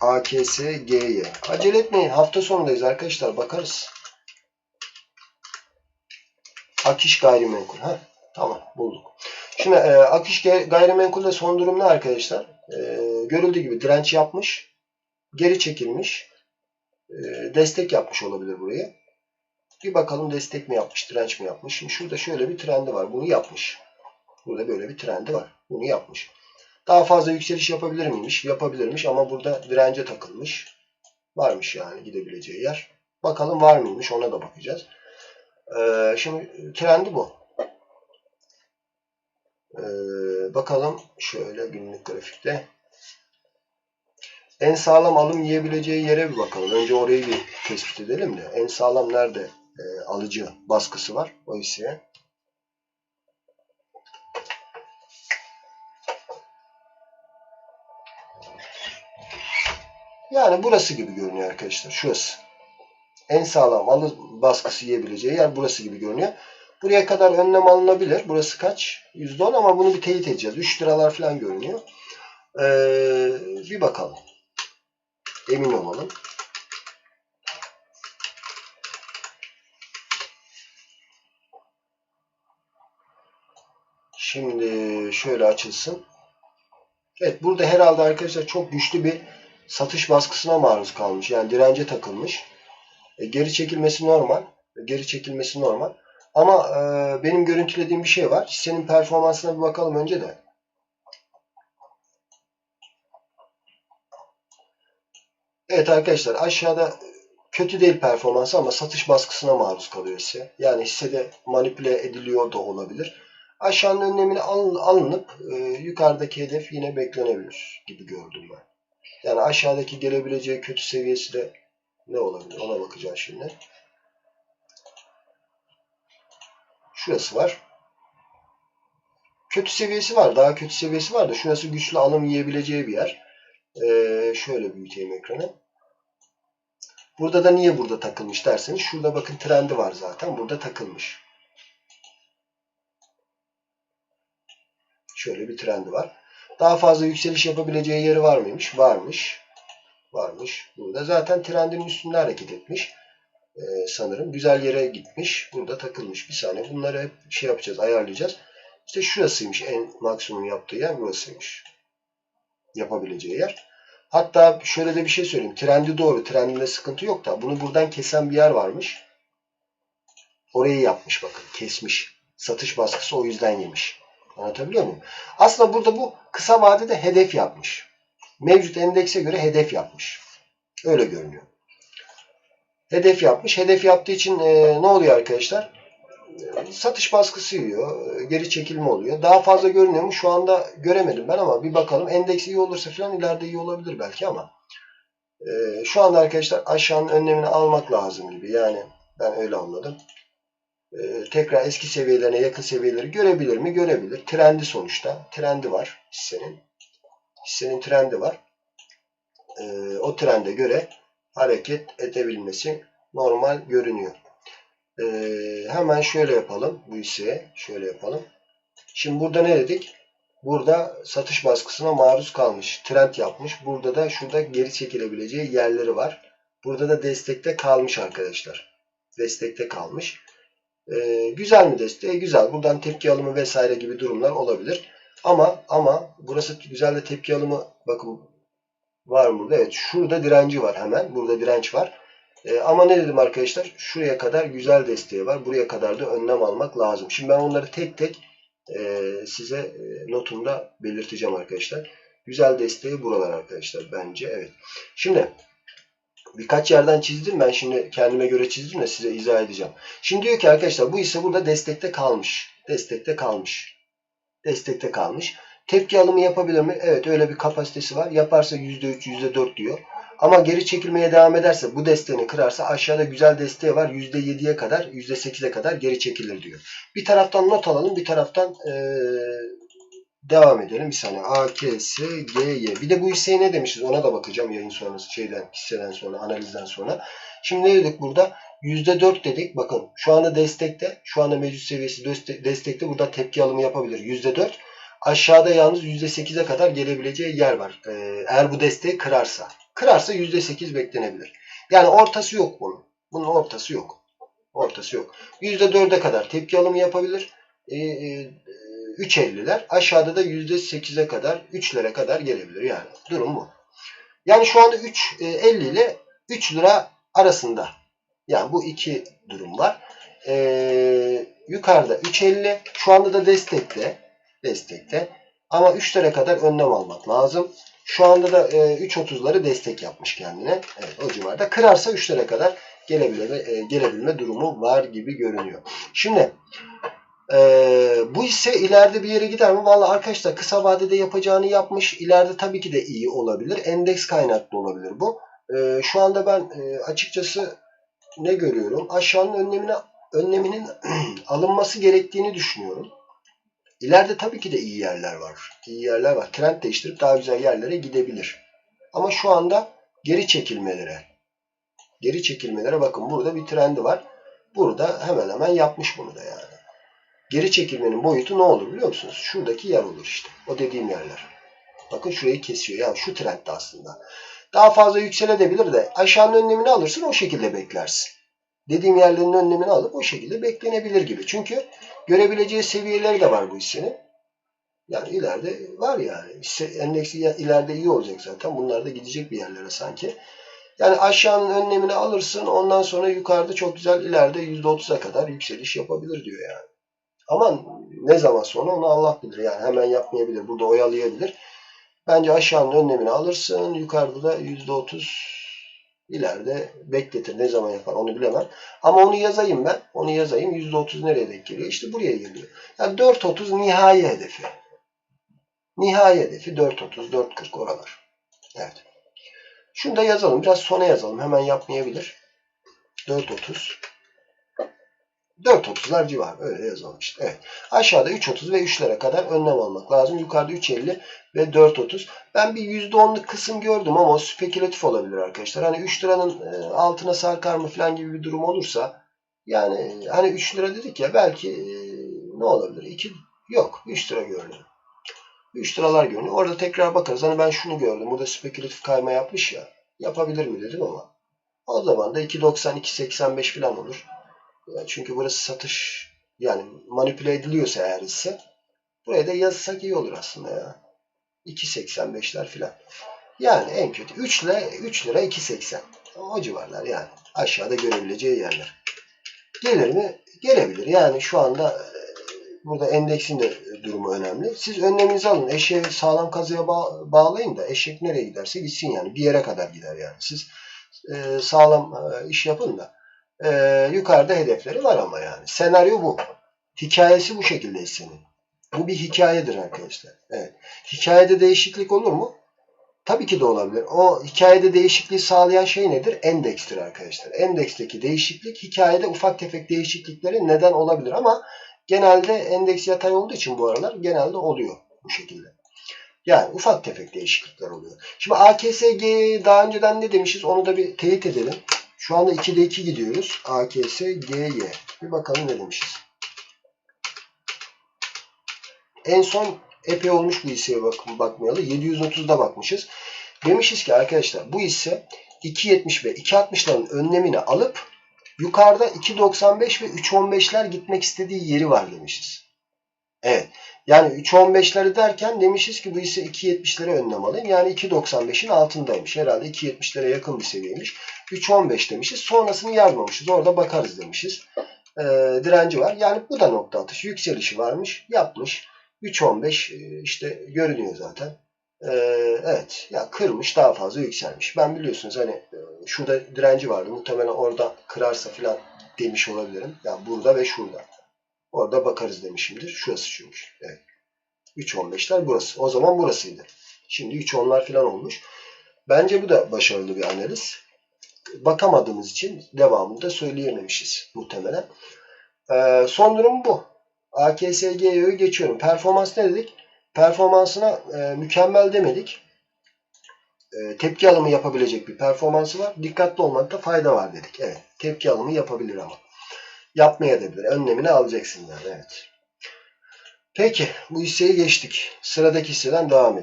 AKS GY. Acele etmeyin. Hafta sonundayız arkadaşlar. Bakarız. Akiş gayrimenkul. Ha, tamam bulduk. Şimdi e, Akiş Gay- gayrimenkulde son durum ne arkadaşlar? E, görüldüğü gibi direnç yapmış. Geri çekilmiş. E, destek yapmış olabilir buraya. Bir bakalım destek mi yapmış, direnç mi yapmış. Şimdi şurada şöyle bir trendi var. Bunu yapmış. Burada böyle bir trendi var. Bunu yapmış. Daha fazla yükseliş yapabilir miymiş? Yapabilirmiş ama burada dirence takılmış. Varmış yani gidebileceği yer. Bakalım var mıymış ona da bakacağız. Ee, şimdi trendi bu. Ee, bakalım şöyle günlük grafikte. En sağlam alım yiyebileceği yere bir bakalım. Önce orayı bir tespit edelim de. En sağlam nerede e, alıcı baskısı var o hisseye. Yani burası gibi görünüyor arkadaşlar. Şurası. En sağlam alım baskısı yiyebileceği yer burası gibi görünüyor. Buraya kadar önlem alınabilir. Burası kaç? %10 ama bunu bir teyit edeceğiz. 3 liralar falan görünüyor. Ee, bir bakalım. Emin olalım. Şimdi şöyle açılsın. Evet burada herhalde arkadaşlar çok güçlü bir satış baskısına maruz kalmış. Yani dirence takılmış. E, geri çekilmesi normal. E, geri çekilmesi normal. Ama e, benim görüntülediğim bir şey var. Hissenin performansına bir bakalım önce de. Evet arkadaşlar aşağıda kötü değil performansı ama satış baskısına maruz kalıyor hisse. Yani hissede manipüle ediliyor da olabilir. Aşağının önlemini al- alınıp e, yukarıdaki hedef yine beklenebilir gibi gördüm ben. Yani aşağıdaki gelebileceği kötü seviyesi de ne olabilir ona bakacağız şimdi. Şurası var. Kötü seviyesi var. Daha kötü seviyesi var da şurası güçlü alım yiyebileceği bir yer. Ee, şöyle büyüteyim ekranı. Burada da niye burada takılmış derseniz şurada bakın trendi var zaten. Burada takılmış. Şöyle bir trendi var. Daha fazla yükseliş yapabileceği yeri var mıymış? Varmış. Varmış. Burada zaten trendin üstünde hareket etmiş. Ee, sanırım. Güzel yere gitmiş. Burada takılmış. Bir saniye. Bunları hep şey yapacağız. Ayarlayacağız. İşte şurasıymış. En maksimum yaptığı yer burasıymış. Yapabileceği yer. Hatta şöyle de bir şey söyleyeyim. Trendi doğru. Trendinde sıkıntı yok da bunu buradan kesen bir yer varmış. Orayı yapmış bakın. Kesmiş. Satış baskısı o yüzden yemiş. Anlatabiliyor muyum? Aslında burada bu kısa vadede hedef yapmış. Mevcut endekse göre hedef yapmış. Öyle görünüyor. Hedef yapmış. Hedef yaptığı için e, ne oluyor arkadaşlar? E, satış baskısı yiyor. e, Geri çekilme oluyor. Daha fazla görünüyor mu? Şu anda göremedim ben ama bir bakalım. Endeks iyi olursa falan ileride iyi olabilir belki ama e, şu anda arkadaşlar aşağının önlemini almak lazım gibi. Yani ben öyle anladım. E, tekrar eski seviyelerine yakın seviyeleri görebilir mi? Görebilir. Trendi sonuçta. Trendi var hissenin. Hissenin trendi var. E, o trende göre hareket edebilmesi normal görünüyor. E, hemen şöyle yapalım bu hisseye. Şöyle yapalım. Şimdi burada ne dedik? Burada satış baskısına maruz kalmış. Trend yapmış. Burada da şurada geri çekilebileceği yerleri var. Burada da destekte kalmış arkadaşlar. Destekte kalmış. Ee, güzel mi desteği? Güzel. Buradan tepki alımı vesaire gibi durumlar olabilir. Ama ama burası güzel de tepki alımı bakın var mı burada? Evet. Şurada direnci var hemen. Burada direnç var. Ee, ama ne dedim arkadaşlar? Şuraya kadar güzel desteği var. Buraya kadar da önlem almak lazım. Şimdi ben onları tek tek e, size e, notumda belirteceğim arkadaşlar. Güzel desteği buralar arkadaşlar bence. Evet. Şimdi birkaç yerden çizdim. Ben şimdi kendime göre çizdim de size izah edeceğim. Şimdi diyor ki arkadaşlar bu ise burada destekte kalmış. Destekte kalmış. Destekte kalmış. Tepki alımı yapabilir mi? Evet öyle bir kapasitesi var. Yaparsa %3, %4 diyor. Ama geri çekilmeye devam ederse bu desteğini kırarsa aşağıda güzel desteği var. %7'ye kadar, %8'e kadar geri çekilir diyor. Bir taraftan not alalım, bir taraftan ee, devam edelim. Bir saniye. A, K, S, G, Y. Bir de bu hisseye ne demişiz? Ona da bakacağım yayın sonrası, şeyden, hisseden sonra, analizden sonra. Şimdi ne dedik burada? %4 dedik. Bakın şu anda destekte. Şu anda mevcut seviyesi deste- destekte. Burada tepki alımı yapabilir. %4. Aşağıda yalnız %8'e kadar gelebileceği yer var. Ee, eğer bu desteği kırarsa. Kırarsa %8 beklenebilir. Yani ortası yok bunun. Bunun ortası yok. Ortası yok. %4'e kadar tepki alımı yapabilir. E, e, 3.50'ler. Aşağıda da %8'e kadar 3'lere kadar gelebilir. Yani durum bu. Yani şu anda 3.50 ile 3 lira arasında. Yani bu iki durum var. Ee, yukarıda 3.50 şu anda da destekte. Destekte. Ama 3 lira kadar önlem almak lazım. Şu anda da e, 3.30'ları destek yapmış kendine. Evet o civarda. Kırarsa 3 lira kadar gelebilme, e, gelebilme durumu var gibi görünüyor. Şimdi e, bu hisse ileride bir yere gider mi? Vallahi arkadaşlar kısa vadede yapacağını yapmış. İleride tabii ki de iyi olabilir. Endeks kaynaklı olabilir bu. E, şu anda ben e, açıkçası ne görüyorum? Aşağının önlemine önleminin alınması gerektiğini düşünüyorum. İleride tabii ki de iyi yerler var. İyi yerler var. Trend değiştirip daha güzel yerlere gidebilir. Ama şu anda geri çekilmelere geri çekilmelere bakın burada bir trendi var. Burada hemen hemen yapmış bunu da yani. Geri çekilmenin boyutu ne olur biliyor musunuz? Şuradaki yer olur işte. O dediğim yerler. Bakın şurayı kesiyor. Yani şu trendde aslında. Daha fazla yükselebilir de aşağının önlemini alırsın o şekilde beklersin. Dediğim yerlerin önlemini alıp o şekilde beklenebilir gibi. Çünkü görebileceği seviyeleri de var bu hissenin. Yani ileride var yani. Hisse endeksi ileride iyi olacak zaten. Bunlar da gidecek bir yerlere sanki. Yani aşağının önlemini alırsın. Ondan sonra yukarıda çok güzel ileride %30'a kadar yükseliş yapabilir diyor yani. Ama ne zaman sonra onu Allah bilir. Yani hemen yapmayabilir. Burada oyalayabilir. Bence aşağının önlemini alırsın. Yukarıda da %30 ileride bekletir. Ne zaman yapar onu bilemem. Ama onu yazayım ben. Onu yazayım. %30 nereye denk geliyor? İşte buraya geliyor. Yani 4.30 nihai hedefi. Nihai hedefi 4.30, 4.40 oralar. Evet. Şunu da yazalım. Biraz sona yazalım. Hemen yapmayabilir. 4.30. 4.30'lar civarı. Öyle yazalım işte. Evet. Aşağıda 3.30 ve 3'lere kadar önlem almak lazım. Yukarıda 3.50 ve 4.30. Ben bir %10'luk kısım gördüm ama spekülatif olabilir arkadaşlar. Hani 3 liranın e, altına sarkar mı falan gibi bir durum olursa yani hani 3 lira dedik ya belki e, ne olabilir? 2 yok. 3 lira gördüm. 3 liralar görünüyor. Orada tekrar bakarız. Hani ben şunu gördüm. Burada spekülatif kayma yapmış ya. Yapabilir mi dedim ama. O zaman da 2.90 2.85 falan olur. Çünkü burası satış yani manipüle ediliyorsa eğer ise buraya da yazsak iyi olur aslında ya. 2.85'ler filan. Yani en kötü 3 lira 3 lira 2.80. O civarlar yani. Aşağıda görebileceği yerler. Gelir mi? Gelebilir. Yani şu anda burada endeksin de durumu önemli. Siz önleminizi alın. Eşeği sağlam kazıya bağ bağlayın da eşek nereye giderse gitsin yani. Bir yere kadar gider yani. Siz e, sağlam e, iş yapın da e, yukarıda hedefleri var ama yani. Senaryo bu. Hikayesi bu şekilde senin. Bu bir hikayedir arkadaşlar. Evet. Hikayede değişiklik olur mu? Tabii ki de olabilir. O hikayede değişikliği sağlayan şey nedir? Endekstir arkadaşlar. Endeksteki değişiklik hikayede ufak tefek değişiklikleri neden olabilir ama genelde endeks yatay olduğu için bu aralar genelde oluyor bu şekilde. Yani ufak tefek değişiklikler oluyor. Şimdi AKSG daha önceden ne demişiz onu da bir teyit edelim. Şu anda 2'de 2 gidiyoruz. AKS, GY. Bir bakalım ne demişiz. En son epey olmuş bu hisseye bak bakmayalı. 730'da bakmışız. Demişiz ki arkadaşlar bu hisse 2.70 ve 2.60'ların önlemini alıp yukarıda 2.95 ve 3.15'ler gitmek istediği yeri var demişiz. Evet. Yani 3.15'leri derken demişiz ki bu hisse 2.70'lere önlem alayım. Yani 2.95'in altındaymış. Herhalde 2.70'lere yakın bir seviyeymiş. 3.15 demişiz. Sonrasını yazmamışız. Orada bakarız demişiz. Ee, direnci var. Yani bu da nokta atışı. Yükselişi varmış. Yapmış. 3.15 işte görünüyor zaten. Ee, evet. Ya kırmış daha fazla yükselmiş. Ben biliyorsunuz hani şurada direnci vardı. Muhtemelen orada kırarsa falan demiş olabilirim. Yani burada ve şurada. Orada bakarız demişimdir. Şurası çünkü. Evet. 3.15'ler burası. O zaman burasıydı. Şimdi 3.10'lar falan olmuş. Bence bu da başarılı bir analiz. Bakamadığımız için devamını da söyleyememişiz muhtemelen. Ee, son durum bu. AKSG'yi geçiyorum. Performans ne dedik? Performansına e, mükemmel demedik. E, tepki alımı yapabilecek bir performansı var. Dikkatli olmakta fayda var dedik. Evet. Tepki alımı yapabilir ama. Yapmaya da bilir. Önlemini alacaksın yani. Evet. Peki. Bu hisseyi geçtik. Sıradaki hisseden devam edelim.